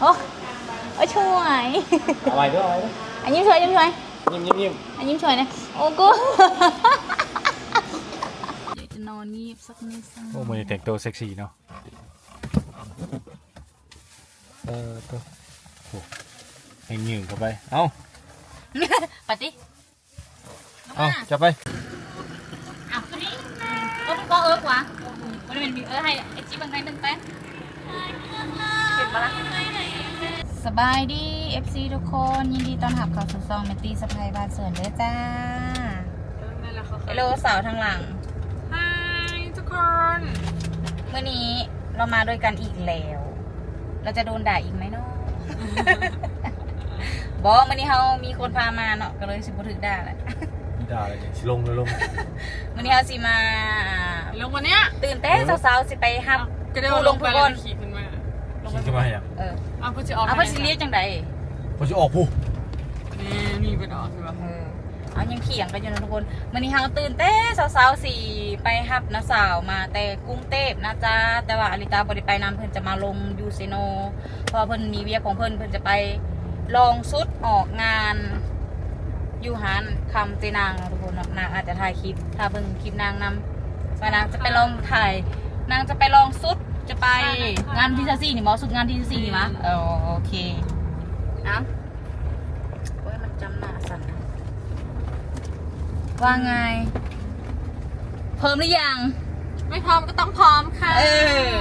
โอ้โอ้ช่วยเอาไว้ด้วยเอาไว้ด้วยอันยิ้มช่วยยิ้มช่วยยิ้มยิ้มยิ้มอันยิ้มช่วยนะโอ้กูเดี๋ยวจะนอนงีบสั กนิดสักหโอ้น่อยมือแต่งตัวเซ็กซี่เนาะเออตัวโอ้ให้ยืงเข้าไปเอ้าปฏิเอ้าจะไปอ้าวคนนี้ก็ก็เอิร์กว่ะมันเป็นเออให้ไอจิ๊บางไงหนึ่งแป้นเห็นปะล่ะสบายดี FC ทุกคน ยินดีต้อนรับเข้าสู่ซองเมตตี้สไปบ้านเสริญเด้อจ้าเฮลโลสาวทางหลังฮายทุกคนเมื่อนี้เรามาด้วยกันอีกแล้ว เราจะโดนด่าอีกไหมเนาะ บอกมื่อนี้เขามีคนพามาเนาะก็เลยสิบุถึกด่าแหละนี่ด่าอะไรเนี่ยสิลงเลยลงมื่อนี้เขาสิมาลงวันเนี้ยตื่นเต้นสาวๆสิไปฮับก็ได้ผู้ว่าลลงงผู้ไปบแล้วนขี่ขึ้นมา คิดขึ้นมาอย่างเออเอาเพื่อจะออกเอาเพื่อสิเรียกจังใดพอจะออกผู้นี่นี่เป็นออกใช่ปะเออเอายังเขียงกันอยู่นะทุกคนมื่อนี้เขาตื่นเต้นสาวๆสิไปฮับนะสาวมาแต่กรุงเทพนะจ๊ะแต่ว่าอลิตาบริไปนำเพิ่นจะมาลงยูเซโนเพราะว่าเพิ่นมีเวียของเพิ่นเพิ่นจะไปลองสุดออกงานอยู่หันคำเจนางเนาะทุกคนเนาะนางอาจจะถ่ายคลิปถ้าเบิ่งคลิปนางนำว่านางจะไปลองถ่าย นางจะไปลองสุด จะไปงานที่ซาซี่นี่หมอสุดงานที่ซาซี่นี่มะเออโอเคนะโอ้ยมันจำหน้าสั่นนะว่าไงเพิ่มหรือยัง ไม่พร้อมก็ต้องพร้อมค่ะเออ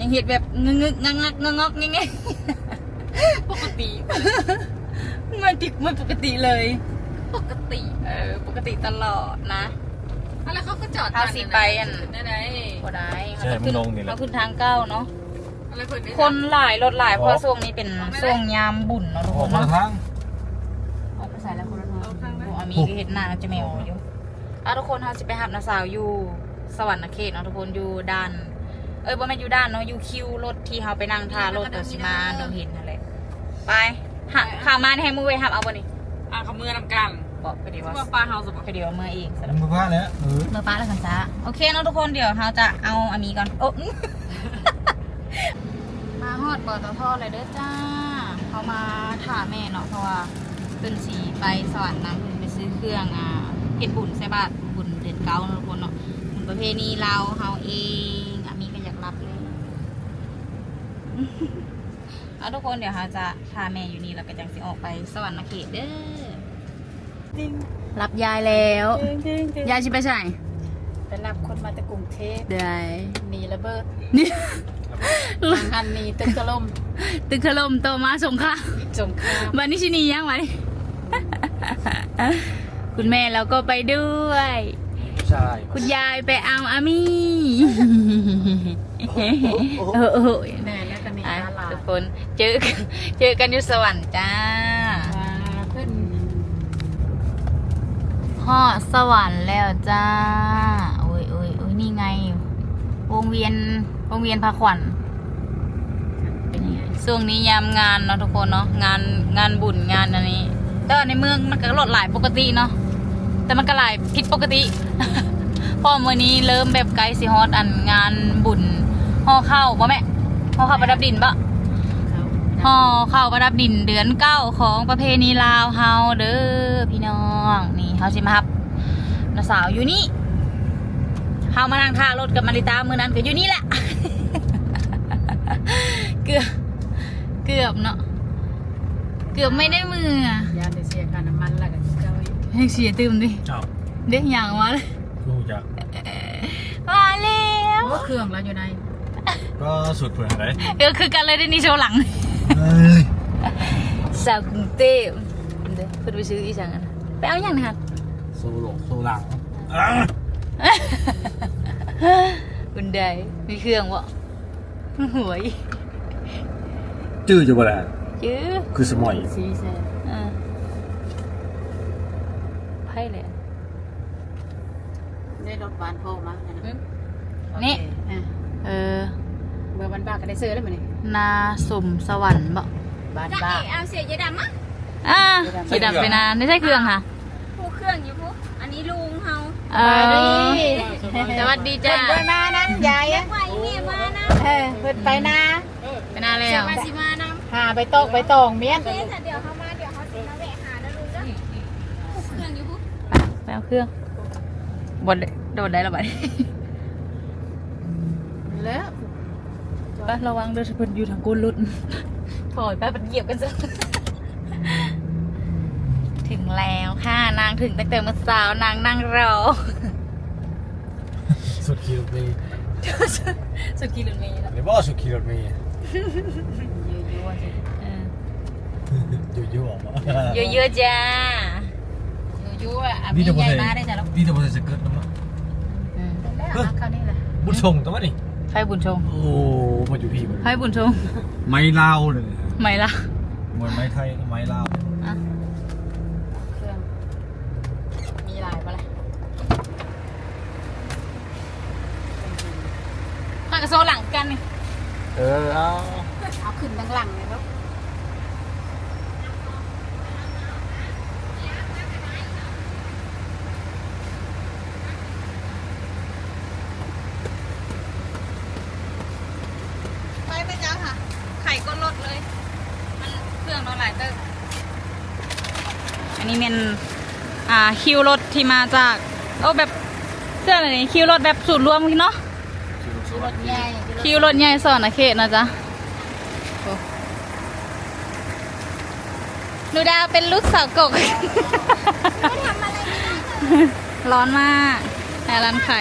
ยังเห็ดแบบงึกงึกงักงักงงกงี้ไงปกติมันติดมันปกติเลย ปกติ เออ ปกติตลอดนะ อะไรเขาก็จอดเอาสิไปอัน ได้ไหนก็ได้ใช่มันลงนี่แหละ เขาขึ้นทางเก้าเนาะ อะไรเพิ่นได้คนหลายรถหลายเพราะช่วงนี้เป็นช่วงยามบุญเนาะทุกอคอกนมาเนาะทางออกไปใส่แล้วคนละทางโอ้อามีก็เห็นหน้าจะแมวอยู่อะทุกคนเขาจะไปหับนาสาวอยู่สวรรค์เขตเนาะทุกคนอยู่ด้าน เอ้ยบ่แม่นอยู่ด้านเนาะอยู่คิวรถที่เขาไปนั่งทารถเดี๋ยวสิมาเดี๋ยวเห็นนั่นแหละไปหักข่าวมาให้มือไปหับเอาบ่นี่อะเขามือนำกันบอ กไปเดี๋ยวที่ว่าว่าปลาเฮาส์บอกไปเดี๋ยวมือเองสำหรับมือผ้าแล้วเออเมื่อป้าแล้วกันจ้าโอเคเนาะทุกคนเดี๋ยวเราจะเอาอามีก่อนโอ้มาฮอดปอตทเลยเด้อจ้าเขามาถ่าแม่เนาะเพราะว่าเป็นสีไปสวรรค์น้ำเพิ่นไปซื้อเครื่องอ่าเห็ดบุญใช่ป่ะบุญเดือนเก้าเนาะทุกคนเนาะบุญประเพณีเราวเฮาเองอามีก็อยากรับเลยเอาทุกคนเดี๋ยวเราจะพาแม่อยู่นี่แล้วก็จังสิออกไปสวรรค์เขตเด้อ รับยายแล้วยายชิไปใส่ไปรับคนมาจากกรุงเทพได้หนีระเบิดนี่ทางหันหนีตึกถล่มตึกถล่มโตมาสงครามสงครามวันนี้ชินียังไงคุณแม่เราก็ไปด้วยใช่คุณยายไปเอาอามี่เออเออแม่แล้วก็หนีอะอาลาทุกคนเจอกันเจอกันอยู่สวรรค์จ้า ว่าเพื่อน พ่อสวรรค์แล้วจ้าโอ้ยโอ้ยโอ้ยนี่ไง วงเวียน วงเวียนพระขวัญเป็นยังไงช่วงนี้ยามงานเนาะทุกคนเนาะงานงานบุญงานอันนี้แต่ว่าในเมืองมันก็ลดหลายปกติเนาะแต่มันก็หลายผิดปกติเพอมื่อนี้เริ่มแบบไกลสิฮอดอันงานบุญห่อข้าวบ่แม่ห่อข้าวประดับดินบ่เขา ห่อข้าวประดับดินเดือนเก้าของประเพณีลาวเฮาเด้อพี่น้องนี่เฮาสิมาครับน้าสาวอยู่นี่เฮามานั่งท่ารถกับมาริตามือนั้นก็อยู่นี่แหละเกือบเกือบเนาะเกือบไม่ได้มืออะยาเดเสียค่าน้ำมันแล้วก็เจ้าอีกให้เสียตื่มดิเจ้าเด็กอย่างวะเลยลูกจะมาแล้วว่าเครื่องเราอยู่ในก็สุดเผื่ออะไรเออคือกันเลยได้นี่โชว์หลังเอ้ย สาวกรุงเทพเดี๋ยวเพิ่นไปซื้ออีสังอะนะไปเอาอย่างนะคะโซโลโซหลังอะคุณใดมีเครื่องวะหวยจื้อจะบ่แหละจื้อคือสมอยสีแซ่อ่าไพ่เลยอะได้รถบานโพมาเนี่ยนะ นี่ อะ เออ เมื่อวันบ้าก็ ได้ซื้อแล้วมั้ยนี่นาสมสวรรค์บ่บานบ้าเอาเสียยายดำมั้งอ่าสีดำไปนานไม่ใช่เครื่องค่ะผู้เครื่องอยู่ผู้อันนี้ลุงเฮาเออสวัสดีจ้าเพิ่นไปมานะยายอะไปเนี่ยมานะเออเพิ่นไปนาไปไม่น่าแล้เดี๋ยววมาสิมานำหาไปตอกไปตองเมียนเดี๋ยวเดี๋ยวเขามาเดี๋ยวเขาสิมาแวะหานะลุงจ้ะผู้เครื่องอยู่ผู้ไปเอาเครื่องบดเลยโดดได้แล้วบัดนี้แล้ว ไประวังเด้อถ้าเพิ่นอยู่ทางก้นรถถอยไปมันเหยียบกันซะถึงแล้วค่ะ นางถึงตั้งแต่เมื่อเช้านางนั่งรอ สุดขี่รถเมย์สุกี้รถเมล์แล้วหรือว่าสุดขี่รถเมย์ยั่วๆสิเออยั่วๆออกมาเยอะๆจ้ายั่วๆอะมีใหญ่มาได้จ้ะลูกนี่จะมาจะเกิดนะมั้งอืมแล้วเอาเข้านี่แหละบุญชงตัวนี่ ไฟบุญชง โอ้มาอยู่พี่ไฟบุญชง ไม้ลาวเลยไหมล่ะเหมือนไม้ไทยไม้ลาวอะเครื่อง มีหลายปะล่ะมันกับโซหลังกันนี่ เออเอา เอาขึ้นทั้งหลังเลยลูกไปไปจ้าค่ะ ไข่ก็ลดเลย มันเครื่องเราหลายเติมอันนี้เป็นอ่า คิวรถที่มาจากโอ้แบบเสื้ออะไรนี่คิวรถแบบสูตรรวมเนาะชูรถใหญ่คิวรถใหญ่สอนนะเขตนะจ๊ะโอ้หนูดาวเป็นลูกสาวกกร้อนมากแอร้านไข่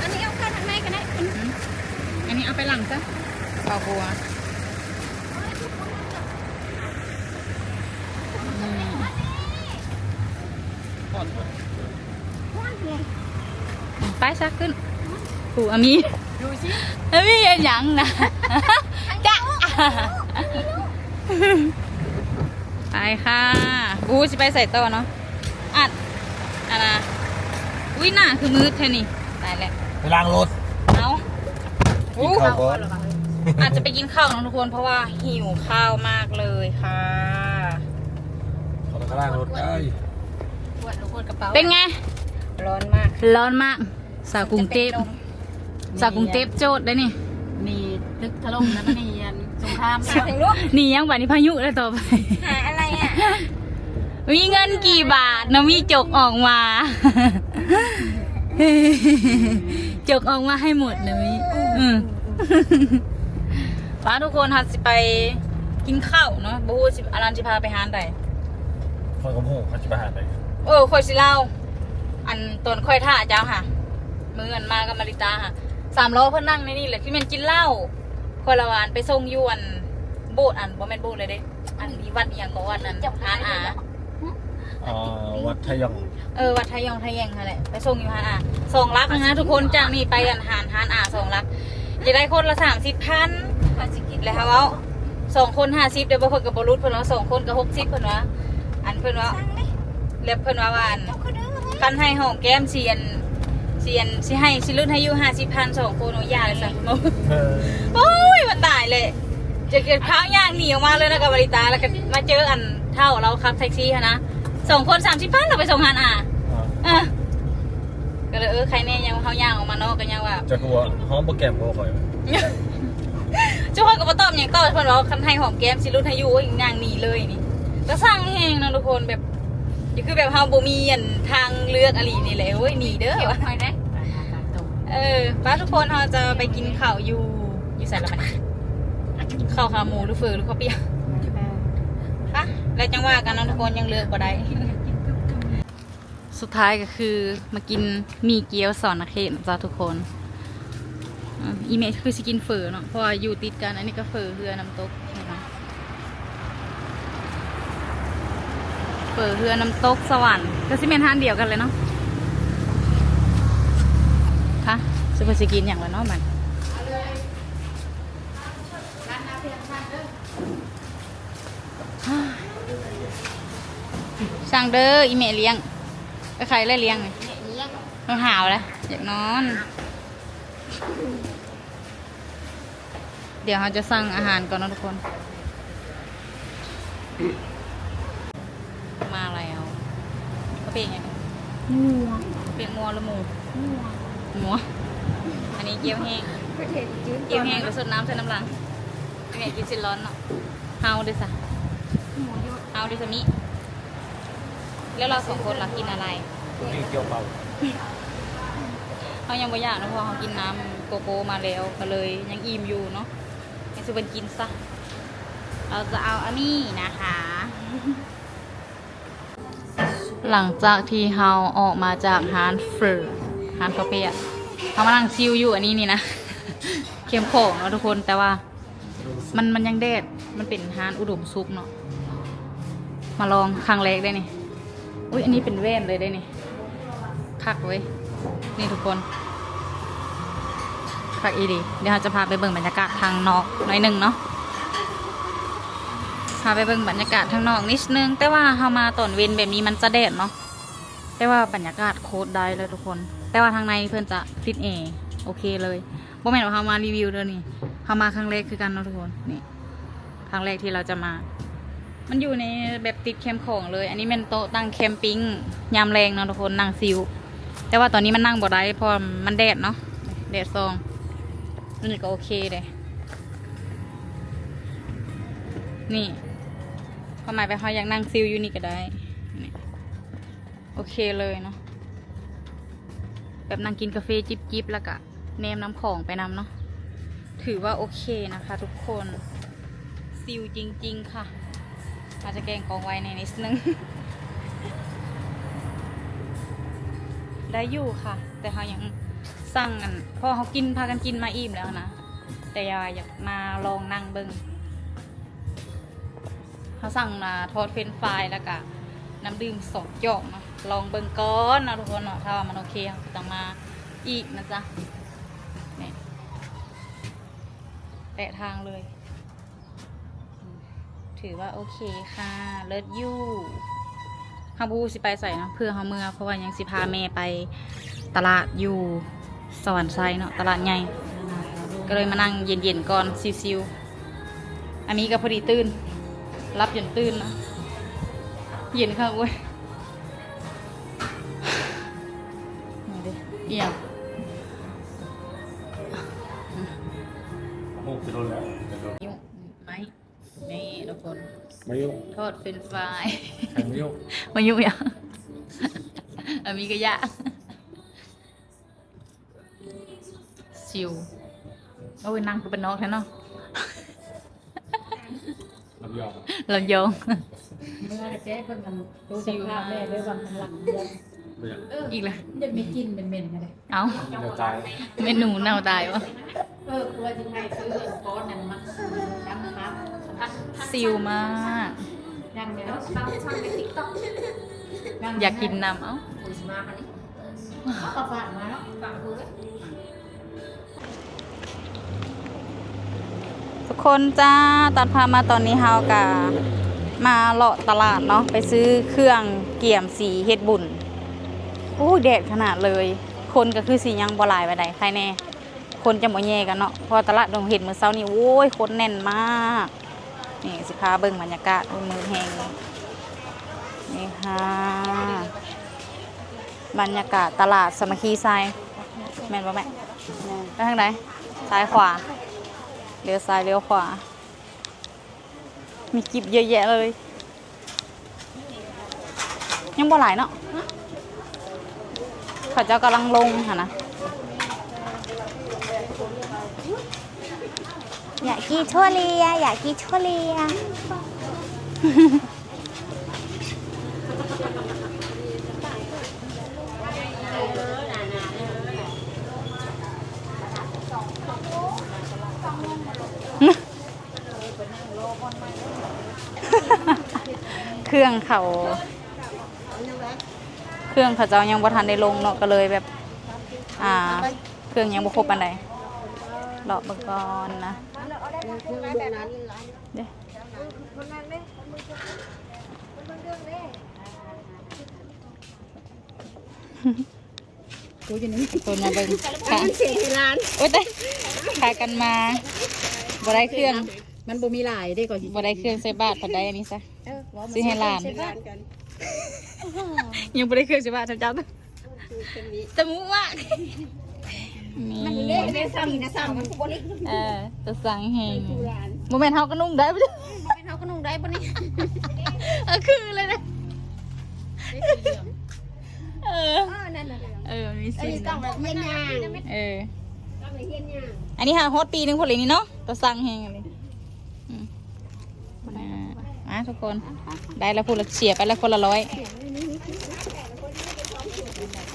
อันนี้เอาเข้าทางในกันได้อันนี้เอาไปหลังจ้ะ เปาบัวอืมไปซักขึ้นผูอามีดูสิอามีเอ็นหยังนะจ้ะไปค่ะบูสิไปใส่ต่อเนาะอัดอันนะวิน่าคือมืดแท่นี่ตายแล้วไปล้างรถเอากินข้าวก่อน อาจจะไปกินข้าวนะทุกคนเพราะว่าหิวข้าวมากเลยค่ะเขาต้องล้างรถได้ปวดลูกปวดกระเป๋าเป็นไง ร้อนมาก ร้อนมาก สาวกรุงเทพสาวกรุงเทพโจทย์ได้นี่มีตึกถล่มนะมันนี่ยันสงครามหาถึงลูกหนี่ยังบัดนี้พายุแล้วต่อไปหาอะไรอะมีเงินกี่บาทนะมีจกออกมาจกออกมาให้หมดนะมิอืม ป้าทุกคนฮัดสิไปกินข้าวเนาะบูสิอารันสิพาไปหานใดคอยกับหูเขาจะไปหาไหนเออค่อยสิเล่า อันตอนค่อยท่าเจ้าค่ะ มืออันมากับมาริตาค่ะสามล้อเพิ่นนั่งในนี่แหละที่มันกินเหล้าค่อยละวานไปส่งอยวนโบสถ์อันบ่แม่นโบสถ์เลยเด้ อันนี้วัดอีหยังก็วัดนั้นฮานอาอ่าวัดไทยองเออวัดไทยองไทยแยงค่ะแหละไปส่งอยู่ฮานอาสองลักนะทุกคนจากนี่ไปอันหานฮานอาสองลัก จะได้คนละสามสิบพันพาสิกินเลยค่ะเว่าสองคนห้าสิบเดี๋ยวบางคนกับบรุษเพิ่นว่าสองคนกับหกสิบเพิ่นว่าอันเพิ่นว่าสั่งเลยเล็บเพิ่นว่าว่าอันเจ้าคนเด้อเลยคันให้หอมแก้มเสียนเสียนสิให้สิรุ่นให้อยู่ห้าสิบพันสองคนโอ้ยาเลยสั่งเออโอ้ยมันตายเลย จะเกิดข้าวย่างหนีออกมาเลยนะกับบริตาแล้วก็มาเจออันเท่าเราขับแท็กซี่ค่ะนะสองคนสามสิบพันเราไปส่งงานอะอ่าอะ ก็เลยเออใครแน่ยังเขาย่างออกมานอกกันยังว่าจะกลัวหอมโปรแกรมก็คอยเจ้าคนก็มาตอบอย่างต่อเพิ่นว่าคันให้หอมแก้มสิรุ่นให้อยู่อีกอย่างหนีเลยนี่ก็สร้างแหงนะทุกคนแบบอย่าคือแบบเฮาบ่มีอันทางเลือกอะไรนี่แหละเว้ยหนีเด้อเดี๋ยววะคอยได้เออป้าทุกคนเราจะไปกินข้าวอยู่อยู่ใส่ละมันกินข้าวขาหมูหรือเฟือหรือข้าวเปียกค่ะแล้วจังว่ากันนะทุกคนยังเลือกบ่ได้ สุดท้ายก็คือมากินมีเกี๊ยวสอนนักเขตจ้าทุกคนอีเมจคือสกินเฟอเนาะเพราะว่าอยู่ติดกันอันนี้ก็เฟอเรือน้ำตกนะเฟอเรือน้ำตกสวรรค์ก็สิเมนทานเดียวกันเลยเนาะค่ะสุภาษิกินอย่างละเนาะมันสั่งเด้ออีเมลเลี้ยง ไปใครไล่เลี้ยงไงเลี้ยงนอนหาวแล้วอยากนอน เดี๋ยวเราจะสั่งอาหารก่อนนะทุกคน มาแล้วก็เป็นไงงัวเป็นงัวหรือหมูหมูอันนี้เกี๊ยวแห้งประเทศจืดเกี๊ยวแห้งหรือสดน้ำใส่น้ำหลังเป็นไงกินสิร้อนเนาะเฮาดิสะหมูเยอะเฮาดิสะมิ แล้วเราสองคนล่ะกินอะไรนี่เกี่ยวเป่าเขายังไม่อยากนะเพราะเขากินน้ำโกโก้มาแล้วก็เลยยังอิ่มอยู่เนาะให้สุเป็นกินซะ เราจะเอาอันนี้นะคะ หลังจากที่เฮาออกมาจากฮานเฟอร์ฮานคาเฟ่อะเขามานั่งซิลอยู่อันนี้นี่นะ เข้มข้นเนาะทุกคนแต่ว่า มันมันยังแดด มันเป็นฮานอุดมซุปเนาะ มาลองครั้งแรกได้นี่ อุ้ยอันนี้เป็นแว่นเลยได้นี่คักเว้ยนี่ทุกคนฝากอีดีเดี๋ยวเราจะพาไปเบิ่งบรรยากาศทางนอกหน่อยหนึ่งเนาะพาไปเบิ่งบรรยากาศทางนอกนิดนึง แต่ว่าเรามาตอนเวนแบบนี้มันจะแดดเนาะแต่ว่าบรรยากาศโคตรได้เลยทุกคน แต่ว่าทางในเพื่อนจะติดแอร์โอเคเลยบ่แม่นว่าเรามารีวิวเด้อนี่เรามาครั้งแรกคือกันเนาะทุกคนนี่ครั้งแรกที่เราจะมา มันอยู่ในแบบติดแคมของเลย อันนี้เป็นโต๊ะตั้งแคมปิ้งยามแรงเนาะทุกคนนั่งซิลแต่ว่าตอนนี้มันนั่งบ่ได้เพราะมันแดดเนาะแดดซองนี่ก็โอเคเลยนี่ความหมายไปเขาอยากนั่งซิลอยู่นี่ก็ได้โอเคเลยเนาะแบบนั่งกินกาแฟจิบๆแล้วก็เนมน้ำของไปนำเนาะถือว่าโอเคนะคะทุกคนซิลจริง ๆ ค่ะ อาจจะแกงกองไว้ในนิดนึง ได้อยู่ค่ะ แต่เขายังสั่งกันเพอเขากินพากันกินมาอิ่มแล้วนะ แต่ยากอยากมาลองนั่งเบิงเขาสั่งมาทอดเฟรนฟรายแล้วก็น้ำดื่มสองจอกเนาะลองเบิงก้อนนะทุกคนเนาะถ้ามันโอเคเขาจะมาอีกนะจ๊ะนี่แตะทางเลย ถือว่าโอเคค่ะ เลิศยู่ฮาบูสิไปใส่เนาะเพื่อเฮาเมือเพราะว่ายังสิพาแม่ไปตลาดอยู่สวรรค์ไซเนาะตลาดใหญ่ก็เลยมานั่งเย็นๆก่อนซิวๆอันนี้ก็พอดีตื่น รับจนตื่นนะเย็นค่ะโอ้ยนี่ดิเอี่ยงโอ้จะโดนแล้วจะโดน ยุ่งไหมนี่ ทุกคนไม่ยุ่งทอดเฟรนช์ฟรายใครไม่ยุ่งมายุ่งยังอันนี้ก็ยากซิวโอ้ยนั่งกูเป็นนกแท้เนาะรับยอมลำยองเมื่อเจ๊เพิ่งกันดูสภาพแม่ด้วยวันข้างหลังเดือนไม่อยากอีกเลยจะมีกลินเป็นเหม็นๆอะไรเอากินจะตายเมนูเน่าตายวะเออครัวจะให้ซื้อก้อนนั่นมันน้ำครับ ซิวมากยังไงบางช่องในติ๊กต็อกอยากกินน้ำเอ้าปุ๋ยมาคันนี้ก็ฝากมาเนาะฝากดูเลยทุกคนจ้าตัดพามาตอนนี้เฮากะมาเลาะตลาดเนาะไปซื้อเครื่องเกี่ยมสีเฮ็ดบุญโอ้ยแดดขนาดเลย คนก็คือสียังบ่หลายไปไหนใครแน่ คนจะบ่แย่กันเนาะเพอตลาดดงเห็ดมื้อเช้านี่โอ้ยคนแน่นมาก นี่สิพาเบิ่งบรรยากาศโอ้ยมือแหงนี่ค่ะ บรรยากาศตลาดสมัคคีไซแม่นบ่แม่ไปทางไหนซ้ายขวาเลี้ยวซ้ายเลี้ยวขวา มีกิบเยอะแยะเลย ยังบ่หลายเนาะเขาเจ้ากำลังลงค่ะนะ อยากกินทั่วเลีย อยากกินทั่วเลีย เครื่องเขา เครื่องเขาเจ้ายังบ่ทันได้ลงเนาะก็เลยแบบ อ่า เครื่องยังบ่ครบอันใดเลาะเบิ่งก่อนนะ เด้ตัวอยู่นี่ตัวมาเบิ่งค่ะเสียร้านโอ๊ยได้พากันมาบ่ได้เครื่อง มันบ่มีหลายได้ก่อนบ่ได้เครื่องใส่บาทพอได้อันนี้ซะซื้อให้หลานยังบ่ได้เครื่องใส่บาททำจ้าจมูกมากมันนี่เละเลยซ้ำนะซ้ำมันกูบริกเออตัวสั่งแหงกูร้านโมเมนต์เฮาก็นุ่งได้ปะจ๊ะเป็นเขาขนมได้ปะนี่เออคือเลยนะเอออ๋อนั่นน่ะเออมีอันสีนี้ต้องแบบเฮียนยางเออต้องแบบเฮียนยางอันนี้หาฮอตปีหนึงพอเลยนี่เนาะตัวสั่งแหงเลยอืมอ่าอะทุกคน ได้แล้วพูดละเฉียไปแล้วคนละร้อย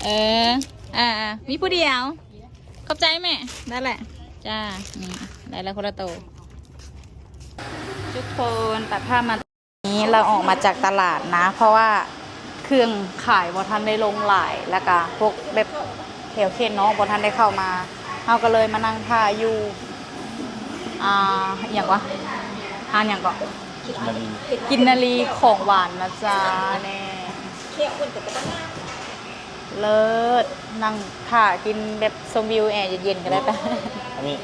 เออ อ่าอ่ามีผู้เดียว ขอบใจแม่ได้แหละ จ้า นี่ได้แล้วคนละโตวทุกคนตัดภาพมาตรงนี้เราออกมาจากตลาดนะ เพราะว่าเครื่องขายบอทันได้ลงหลายแล้วก็พวกแบบแถวเขตเนาะบอทันได้เข้ามาเราก็เลยมานั่งท่าอยู่อ่าอหย่างวะทานอย่างก่อนนาลีกินนารีของหวานนะจ๊ะแน่ เลิศนั่งถ่ากินแบบชมวิวแอร์เย็นๆก็ได้ปะอันนี้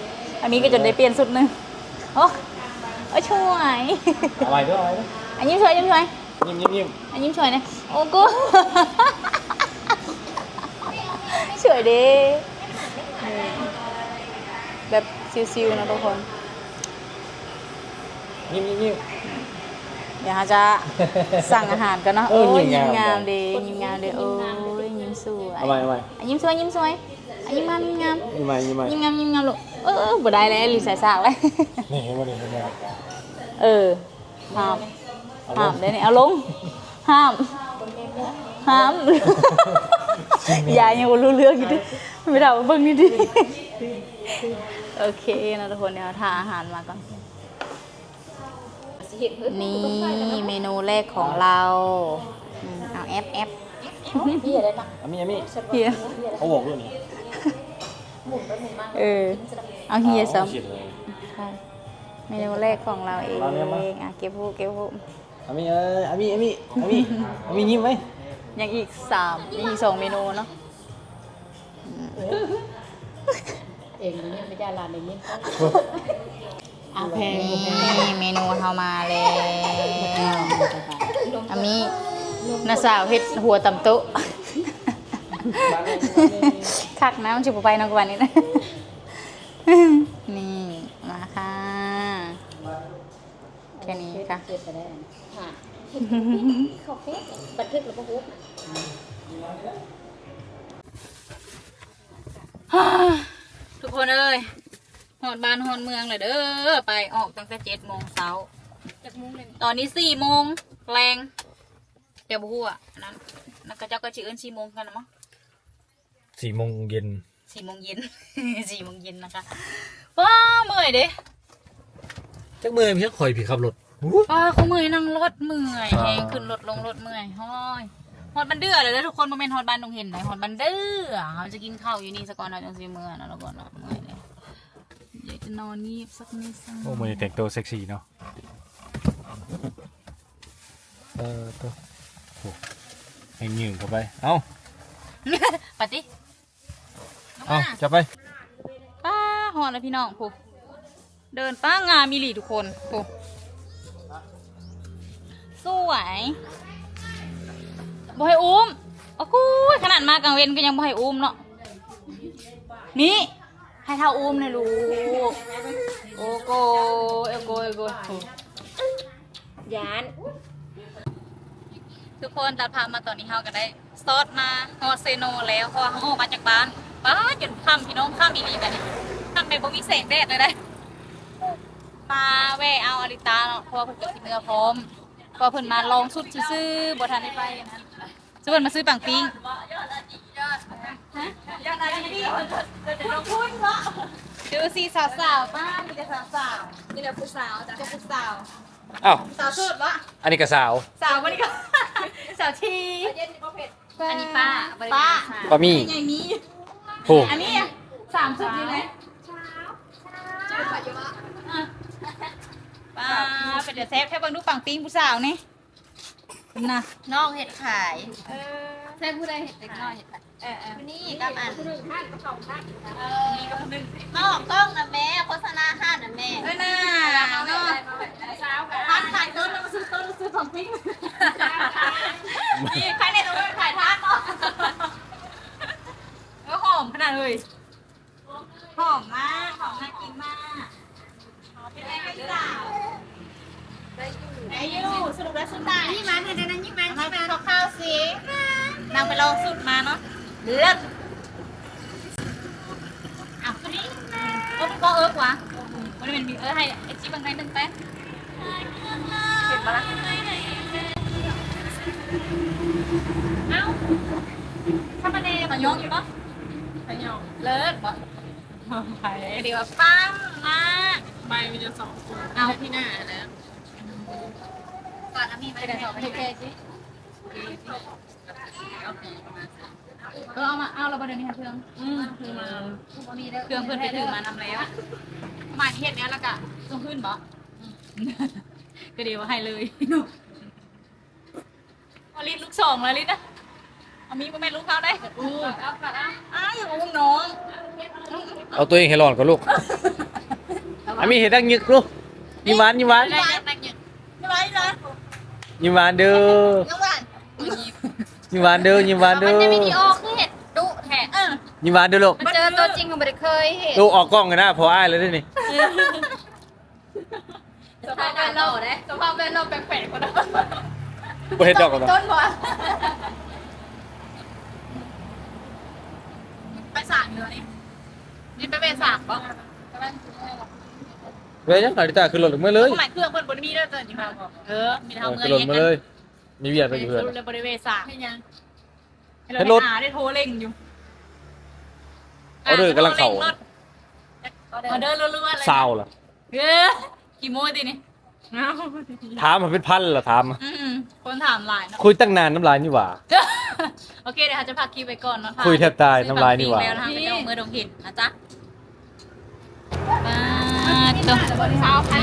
อันนี้ก็จนได้เปลี่ยนสุดหนึงโอ้โอ้ช่วยเอาไว้ด้วยเอาไว้ด้วยอันยิ้มช่วยยิ้มช่วยยิ้มยิ้มยิ้มอันยิ้มช่วยเนี่ยโอ้กูช่วยดิแบบซิวๆนะทุกคนยิ้มยิ้มยิ้มเดี๋ยวเราจะสั่งอาหารกันเนาะเอโอ้อยยิ้ยิ้มงางมามมดียิ้มงามดีโอ้ยยิ้ม สวยเอาไว้เอาไว้อะยิ้มสวยยิ้มสวยอะยิ้มงามยิ้มงามยิ้มไว้ยิ้มไว้ยิ้มงามยิ้มงามลูกเออเออบ่ได้แล้วลิสายสากเลยนี่เห็นไหมนี่เห็นไหมเออห้ามเอาลห้ามงเดี๋ยวนี้เอาลงห้ามห้ามยายยังบ่รู้เรื่องอยู่ดิไม่ได้เอาเบิ่งนี่ดิโอเคนะทุกคนเดี๋ยวทานอาหารมาก่อนนี่เมนูแรกของเราอืมเอาแอปแอป พี่อะไรนะอามีอามีเฮียเขาบอกด้วยนี่เออ เอาเฮียซ้เขียนเลยำค่ะเมนูแรกของเราเองเราเนี่ยมาอะเก็บหูเก็บหูอามีเอ้ยอามีอามีอามีอามียิ้มไหมยังอีกสามยังอีกสองเมนูเนาะเองนี่ไม่ได้ร้านเองนี้อะแพงนี่เมนูเข้ามาแล้วอามี นาสาวเฮ็ดหัวตำโต๊ะคักนะมันจิบไปเนอกวันนี้นะ นี่มาค่ะ แค่นี้ค่ะเจ็บไปได้ค่ะเขาเฟซบันทึกหรือเปล่าทุกคนเอ้ยหอดบ้านหอดเมืองเลยเด้อ ไปออกตั้งแต่เจ็ดโมงเช้าจากมุ้งเลยตอนนี้สี่โมงแรง เดี๋ยวบหัวาอันนั้นนักกระเจ้าก็ชื่อเอิ้นสี่โมงกันนะมั้งสี่โมงเย็นสี่โมงเย็น สี่โมงเย็นนะคะว้าเมื่อยเด้จักมือพี่คอยพี่ขับรถว้าเขาเมื่อยนั่งรถเมื่อยแหงขึ้นรถลงรถเมื่อยห้อยฮอดบันเดือเลยนะทุกคนโมเมนต์ฮอดบ้านตรงเห็นไหนฮอดบันเดือเขาจะกินข้าวอยู่นี่สักก่อนเราจังสีเมื่อยนะแล้วก่อนเนาะเมื่อยเลยอยากจะนอนงีบสักนิดสักหโอ้น่มืออยแต่งตัวเซ็กซี่เนาะเออตัวโอ้ ให้ยืงเข้าไป เอ้าปฏิเอ้าจะไปป้าหอนแล้วพี่น้องผูเดินป้างามมีหลีทุกคนผูสวยบอยอุ้มโอ้โหขนาดมากลางเว้นก็ยังบอยอุ้มเนาะ นี่ให้เท่าอุ้มเลยลูก โอ้โกเอโกเอโกโอ้ยาน ทุกคนตัดภาพมาตอนนี้เฮาก็ได้ซอสมาฮอเซโนแล้วเพราะว่าเฮาออกมาจากบ้านป้าจนค่ำพี่น้องค่ำอีหลีกันนี่ค่ำไปบ่มีแสงแดดเลยได้มาแวะเอาอาริตาเนาะเพราะว่าเพิ่นจะกินเนื้อพร้อมพอเพิ่นมาลองชุดซื่อๆบ่ทันได้ไปนะซื้อเพิ่นมาซื้อปังปิ้งยอดอาดีดีคุณคุณเนาะดูสิสาวๆป้ามีแต่สาวๆมีแต่ผู้สาวจ้ะผู้สาว อ้าวสาวสุดวะอันนี้ก็สาวสาววันนี้ก็ สาวทีอันนี้ป้าป้าบะหมี่ใหญ่นี้โอ้อันนี้อะสามสุดนี่ไหมป้าเป็นเดี๋ยวแซ่บแค่เบิ่งดูปังปิ้งผู้สาวนี่น่ะน้องเห็ดขายแซ่บผู้ใดเห็ดเด็กน้อยเห็ดเออเออนี่กับอันนี่ก็คนนึงนอกกล้องนะแม่โฆษณ เลิศปะไปเดี๋ยวปั้มมากใบมันจะสองเอาที่หน้าแล้วก่อนเอามีดมาไปเดี๋เดี๋ยยววสสอองงไปไปเทสิเออเอามาเอาเราประเด็นนี้ค่ะเครื่องอืมคือมามีเด้อเครื่องเพื่อนไปถือมานำแล้วมาเฮ็ดเนี้ยแล้วก็ต้องขึ้นบ่ก็เดี๋ยวให้เลยเอาลิ้นลูกสองแล้วลิ้นนะ เอามีบ่แม่นลูกเขาได้อู้เอาปัดเอาอ้าวอย่าอุ้มน้องเอาตัวเองให้รอดก่อนลูกอามีเห็ดดังยึกลูกยิ้มหวานยิ้มหวานไม่ไหวนะยิ้มหวานเด้อน้องหวานยิ้มหวานเด้อยิ้มหวานเด้อมันอในวิดีโอคือเห็ดดุแท้เออยิ้มหวานเด้อลูกมันเจอตัวจริงก็ไม่ได้เคยเห็นลูกออกกล้องกันนะพออ้ายเลยเด้อนี่สภาพแวดล้อมสภาพแวดล้อมแปลกๆกว่านั้นบ่เฮ็ดดอกกันต้นบ่ ไปสากเนื้อนี่นี่ไปเป็นสากปะเว้ยยังหาดิตาขึ้นรถลงมาเลยหมายเครื่องเพิ่นบ่ได้มีเด้อเกินอยู่ครับเออมีเอทางอเมือขึ้งนรถเองมากัเลนยมีเวียดไปอยู่เพื่อนสรุปเลยบริเวณสากให้ยังให้เราให้รถได้หาได้โทรเร่งอยู่ออเดอร์กำลังเข้าออเดอร์รัวๆเลยซาวล่ะเอ้อกี่โมงดินี่ ถามมาเป็นพันล่ะถามมาอืมคนถามหลายเนาะ คุยตั้งนานน้ำลายนี่หว่า โอเคเดี๋ยวเราจะพักคลิปไปก่อนเนาะะคุยแทบตายน้ำลายนี่หว่า ซื้อผักปิ้งแล้วนะคะไปเอามือดงหินนะจ๊ะมาตรง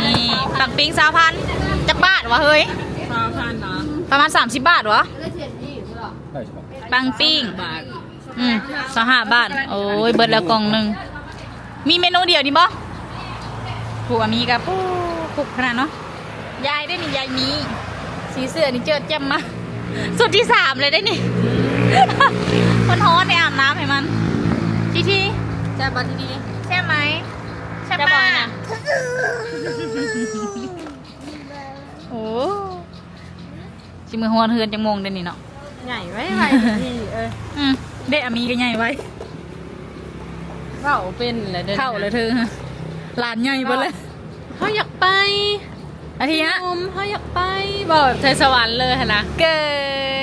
นี่ปังปิ้งสาวพันจักบาทวะเฮ้ย สาวพันเนาะประมาณ 30 บาทวะปังปิ้งอืมสองห้าบาท โอ้ย เบิดแล้วกล่องหนึ่ง มีเมนูเดียวนี่บ่ผัวมีกับปูปุกขนาดเนาะ ยายได้นี่ยายมี สีเสื้อนี่เจิดแจ่มมาสุดที่สามเลยได้นี่คนฮ้อนในอาบน้ำให้มันทีทีใช่ปะทีทีใช่ไหมใช่ปะนะโอ้ชิมือฮอนเฮือนจังมงเดยวนี่เนาะใหญ่ไว้ไว้ดีเอออืมเด็อามีก็ใหญ่ไว้เว้าเป็นแหละเด้อเข้าเลยเธอหลานใหญ่ไปเลยเขาอยากไป อาทิฮะนมเขาอยากไปบอกแบบไทยสวรรค์เลยหั่นนะเก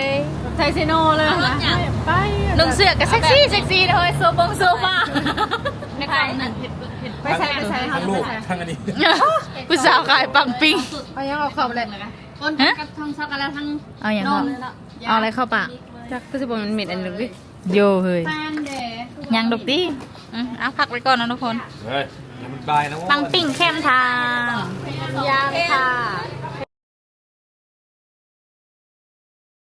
ยแบบไทยเซโนเลยหั่นนะเขาอยากไปนุ่งเสื้อกับเซ็กซี่เซ็กซี่เลยโซบงโซฟาในกล่องหนึ่งไปใช้ไปใช้ทั้งลูกทั้งอันนี้ผู้สาวขายปังปิ้งเอายังเอาเข้าไปเลยคนฮะกับทั้งช็อกโกแลตทั้งเอาอย่างนเนาะมเลยเนาะเอาอะไรเข้าปากจักก็จะบอกมันเหม็ดอันหนึงดิโยเฮ้ยแฟนเด้ยังดกดิอืมเอาพักไว้ก่อนนะทุกคนเฮ้ยมันบายนะปังปิ้งเข้มทาง ยังค่ะ